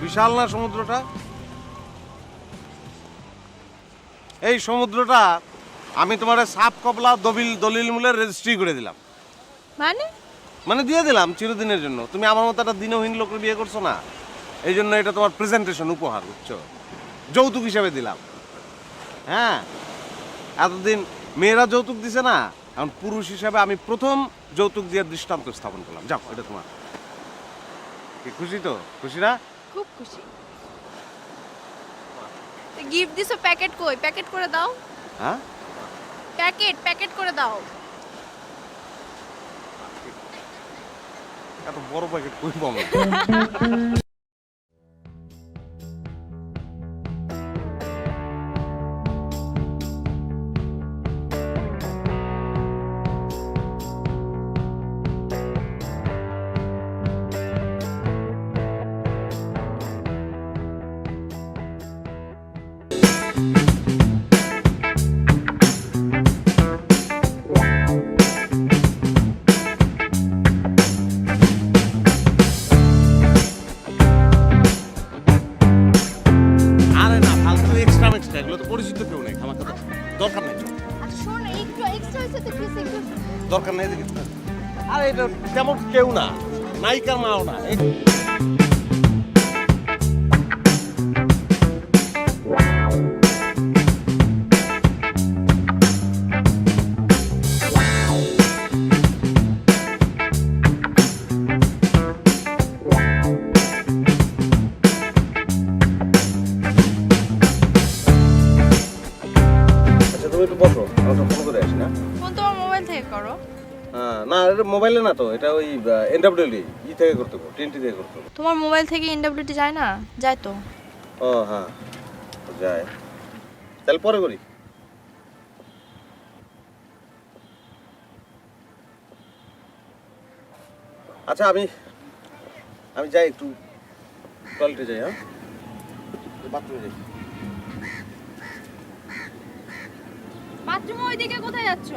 বিশাল না সমুদ্রটা? এই সমুদ্রটা আমি তোমার সাপ কপলা দবিল দলিল মূলের রেজিস্ট্রি করে দিলাম। মানে? মানে দিয়ে দিলাম চিরদিনের জন্য। তুমি আমার মতো একটা দিনহীন লোকের বিয়ে করছ না? এই জন্য এটা তোমার প্রেজেন্টেশন উপহার বুঝছ? যৌতুক হিসাবে দিলাম। হ্যাঁ? এতদিন মেয়েরা যৌতুক দিছে না এখন পুরুষ হিসাবে আমি প্রথম যৌতুক দিয়ে দৃষ্টান্ত স্থাপন করলাম। যাও এটা তোমার। খুশি তো? খুশি না? খুব খুশি। গিফট দিছো প্যাকেট কই? প্যাকেট করে দাও। হ্যাঁ? প্যাকেট প্যাকেট করে দাও। এত বড় প্যাকেট কই পাবো? এক্সট্রা এগুলো তো পরিচিত কেউ নেই আমার তো দরকার নেই। আচ্ছা শোন একটু এক্সট্রা হয়েছে তো প্লিজ একটু দরকার নেই আরে এটা তেমন কেউ না নায়িকার মাও না। ফোন তোমার মোবাইল থেকে করো। হ্যাঁ, না এটা মোবাইলে না তো এটা ওই এনডাব্লিউডি ই থেকে করতে হবে টিএনটি থেকে করতে হবে। তোমার মোবাইল থেকে ইনডাব্লিউটি যায় না? যায় তো? ও হ্যাঁ যায়। তাহলে পরে করি। আচ্ছা আমি আমি যাই একটু টয়লেটে যাই হ্যাঁ? বাথরুমে যাই। বাথরুম ওইদিকে কোথায় যাচ্ছ?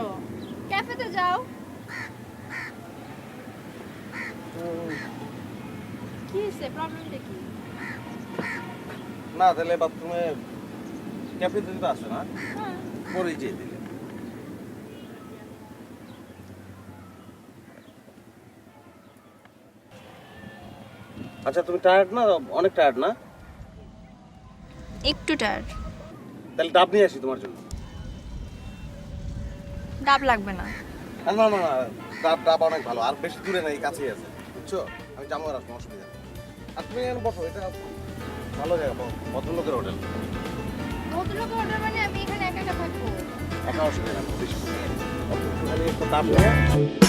ক্যাফেতে যাও। কি হয়েছে? প্রবলেমটা কি? না তাহলে বাথরুমে ক্যাফে দিতে আসে না। হ্যাঁ। পরেই যেয়ে দিলে। আচ্ছা তুমি টায়ার্ড না? অনেক টায়ার্ড না? একটু টায়ার্ড তাহলে ডাব নিয়ে আসি তোমার জন্য। ডাব লাগবে না। না না না না, ডাব ডাব অনেক ভালো। আর বেশি দূরে নাই কাছেই আছে। বুঝছ? আমি জামা আসব অসুবিধা। আর তুমি এখানে বসো এটা ভালো জায়গা ভদ্রলোকের হোটেল। ভদ্রলোকের হোটেল মানে আমি এখানে একা একা থাকব? একা অসুবিধা নেই বেশি নিয়ে।